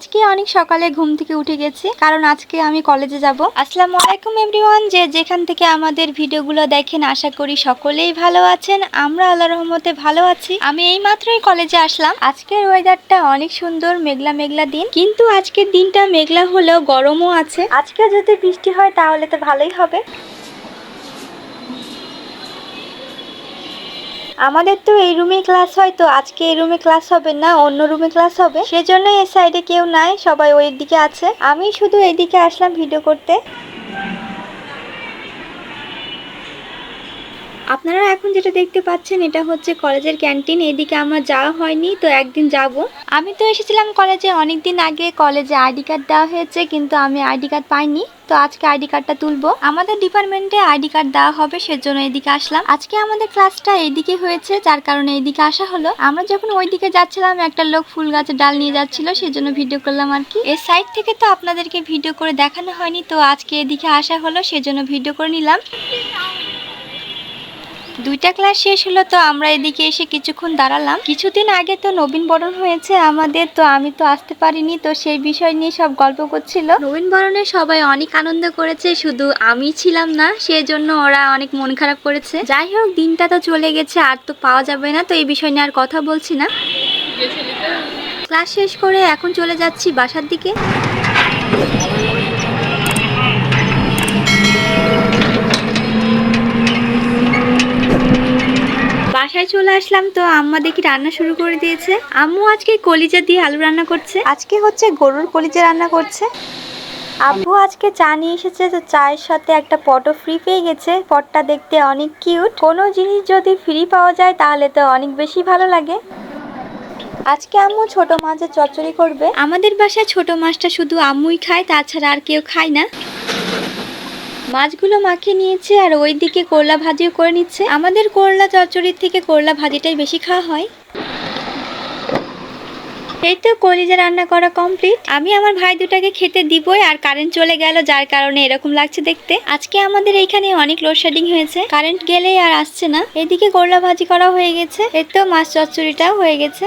আজকে অনেক সকালে ঘুম থেকে উঠে গেছি, কারণ আজকে আমি কলেজে যাব। আসসালামু আলাইকুম এভরিওয়ান যে যেখান থেকে আমাদের ভিডিওগুলো দেখেন, আশা করি সকলেই ভালো আছেন। আমরা আল্লাহ রহমতে ভালো আছি। আমি এই মাত্রই কলেজে আসলাম। আজকের ওয়েদারটা অনেক সুন্দর, মেঘলা মেঘলা দিন। কিন্তু আজকের দিনটা মেঘলা হলেও গরমও আছে। আজকে যদি বৃষ্টি হয় তাহলে তো ভালোই হবে। আমাদের তো এই রুমে ক্লাস হয়, তো আজকে এই রুমে ক্লাস হবে না, অন্য রুমে ক্লাস হবে। সেজন্য এই সাইডে কেউ নাই, সবাই ওই দিকে আছে। আমি শুধু এইদিকে আসলাম ভিডিও করতে। আপনারা এখন যেটা দেখতে পাচ্ছেন, এটা হচ্ছে কলেজের ক্যান্টিন। এদিকে আমার যাওয়া হয়নি, তো একদিন যাব। আমি তো এসেছিলাম কলেজে অনেক দিন আগে, কলেজে আইডি কার্ড দেওয়া হয়েছে, কিন্তু আমি আইডি কার্ড পাইনি। তো আজকে আইডি কার্ডটা তুলবো। আমাদের ডিপার্টমেন্টে আইডি কার্ড দেওয়া হবে, সেজন্য এদিকে আসলাম। আজকে আমাদের ক্লাসটা এদিকে হয়েছে, যার কারণে এদিকে আসা হলো। আমরা যখন ওইদিকে যাচ্ছিলাম, একটা লোক ফুল গাছের ডাল নিয়ে যাচ্ছিল, সেজন্য ভিডিও করলাম আর কি। এই সাইড থেকে তো আপনাদেরকে ভিডিও করে দেখানো হয়নি, তো আজকে এদিকে আসা হলো, সেজন্য ভিডিও করে নিলাম। দুইটা ক্লাস শেষ হলো তো আমরা এদিকে এসে কিছুক্ষণ দাঁড়ালাম। কিছুদিন আগে তো নবীন বরণ হয়েছে আমাদের, তো আমি তো আসতে পারিনি, তো সেই বিষয় নিয়ে সব গল্প করছিল। নবীন বরণে সবাই অনেক আনন্দ করেছে, শুধু আমি ছিলাম না, সেজন্য ওরা অনেক মন খারাপ করেছে। যাই হোক, দিনটা তো চলে গেছে, আর তো পাওয়া যাবে না, তো এই বিষয় নিয়ে আর কথা বলছি না। ক্লাস শেষ করে এখন চলে যাচ্ছি বাসার দিকে। বাসায় চলে আসলাম তো আম্মা দেখি রান্না শুরু করে দিয়েছে। আম্মু আজকে কলিজা দিয়ে আলু রান্না করছে। আজকে হচ্ছে গরুর কলিজা রান্না করছে। আব্বু আজকে চা নিয়ে এসেছে তো চায়ের সাথে একটা পটও ফ্রি পেয়ে গেছে। পটটা দেখতে অনেক কিউট কোনো জিনিস যদি ফ্রি পাওয়া যায় তাহলে তো অনেক বেশি ভালো লাগে। আজকে আম্মু ছোট মাছের চচ্চড়ি করবে। আমাদের বাসায় ছোট মাছটা শুধু আম্মুই খায় তাছাড়া আর কেউ খায় না। মাছগুলো মাখিয়ে নিয়েছে আর ওই দিকে করলা ভাজিও করে নিচ্ছে। আমাদের করলা চচ্চড়ির থেকে করলা ভাজিটাই বেশি খাওয়া হয়। এই তো কলিজা রান্না করা কমপ্লিট। আমি আমার ভাই দুটাকে খেতে দিবই আর কারেন্ট চলে গেল, যার কারণে এরকম লাগছে দেখতে। আজকে আমাদের এইখানে অনেক লোডশেডিং হয়েছে। কারেন্ট গেলেই আর আসছে না। এদিকে করলা ভাজি করা হয়ে গেছে। এই তো মাছ চচ্চড়িটাও হয়ে গেছে।